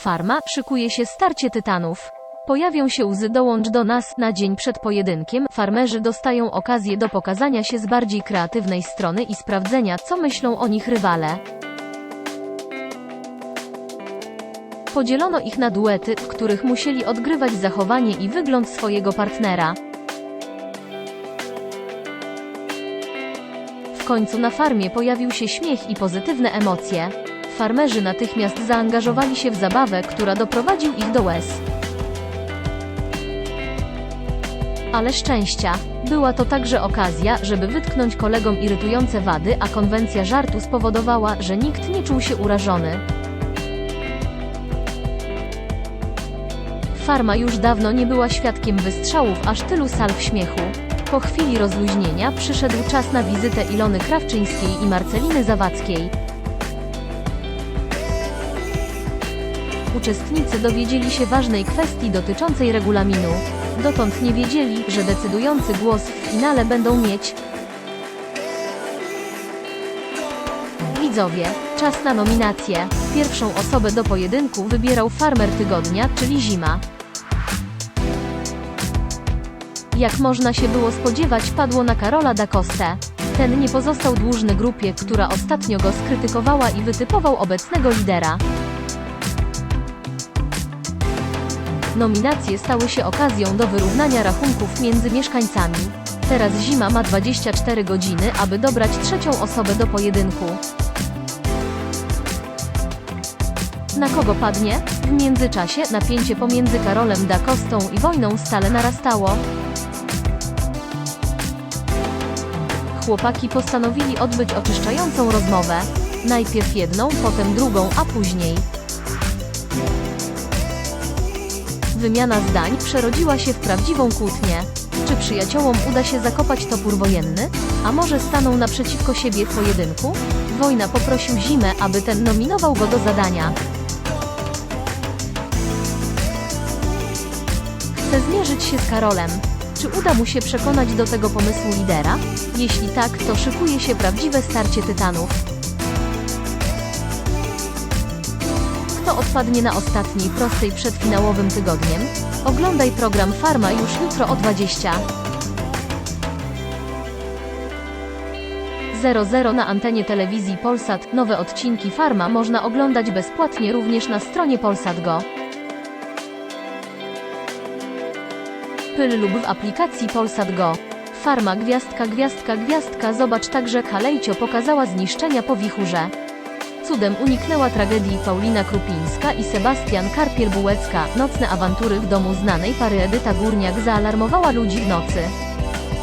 Farma, szykuje się starcie tytanów. Pojawią się łzy dołącz do nas na dzień przed pojedynkiem. Farmerzy dostają okazję do pokazania się z bardziej kreatywnej strony i sprawdzenia, co myślą o nich rywale. Podzielono ich na duety, w których musieli odgrywać zachowanie i wygląd swojego partnera. W końcu na farmie pojawił się śmiech i pozytywne emocje. Farmerzy natychmiast zaangażowali się w zabawę, która doprowadził ich do łez. Ale szczęścia. Była to także okazja, żeby wytknąć kolegom irytujące wady, a konwencja żartu spowodowała, że nikt nie czuł się urażony. Farma już dawno nie była świadkiem wystrzałów aż tylu salw śmiechu. Po chwili rozluźnienia przyszedł czas na wizytę Ilony Krawczyńskiej i Marceliny Zawadzkiej. Uczestnicy dowiedzieli się ważnej kwestii dotyczącej regulaminu. Dotąd nie wiedzieli, że decydujący głos w finale będą mieć Widzowie, czas na nominację. Pierwszą osobę do pojedynku wybierał farmer tygodnia, czyli Zima. Jak można się było spodziewać, padło na Karola da Coste. Ten nie pozostał dłużny grupie, która ostatnio go skrytykowała i wytypował obecnego lidera. Nominacje stały się okazją do wyrównania rachunków między mieszkańcami. Teraz Zima ma 24 godziny, aby dobrać trzecią osobę do pojedynku. Na kogo padnie? W międzyczasie napięcie pomiędzy Karolem da Costą i wojną stale narastało. Chłopaki postanowili odbyć oczyszczającą rozmowę. Najpierw jedną, potem drugą, a później. Wymiana zdań przerodziła się w prawdziwą kłótnię. Czy przyjaciołom uda się zakopać topór wojenny? A może staną naprzeciwko siebie w pojedynku? Wojna poprosił Zimę, aby ten nominował go do zadania. Chce zmierzyć się z Karolem. Czy uda mu się przekonać do tego pomysłu lidera? Jeśli tak, to szykuje się prawdziwe starcie tytanów. Kto odpadnie na ostatniej prostej przed finałowym tygodniem? Oglądaj program Farma już jutro o 20. 00 na antenie telewizji Polsat. Nowe odcinki Farma można oglądać bezpłatnie również na stronie Polsat Go. Pyl lub w aplikacji Polsat Go. Farma gwiazdka gwiazdka gwiazdka zobacz także Halejcio pokazała zniszczenia po wichurze. Cudem uniknęła tragedii Paulina Krupińska i Sebastian Karpiel-Bułecka. Nocne awantury w domu znanej pary Edyta Górniak zaalarmowała ludzi w nocy.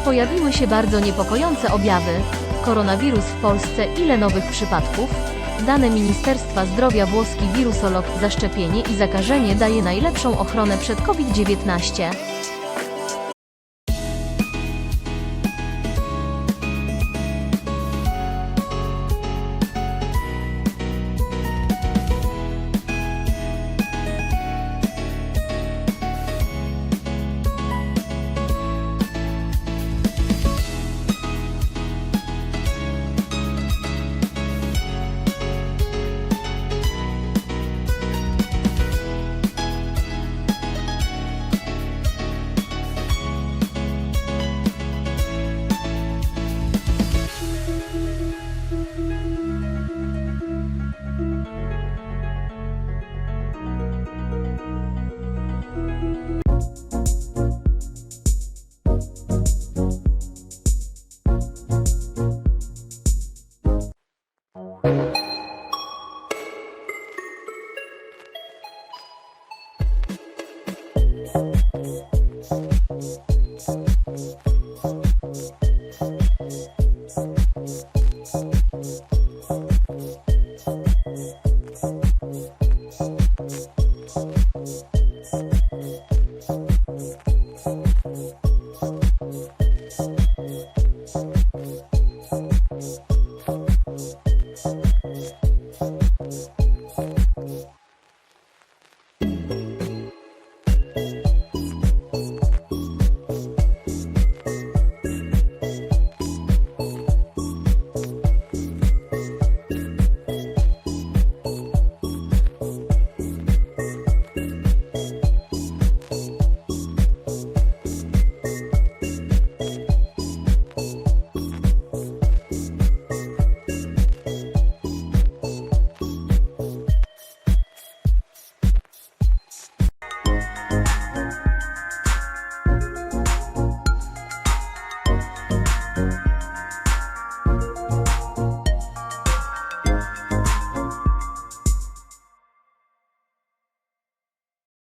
Pojawiły się bardzo niepokojące objawy. Koronawirus w Polsce ile nowych przypadków? Dane Ministerstwa Zdrowia włoski wirusolog zaszczepienie i zakażenie daje najlepszą ochronę przed COVID-19. Podcast.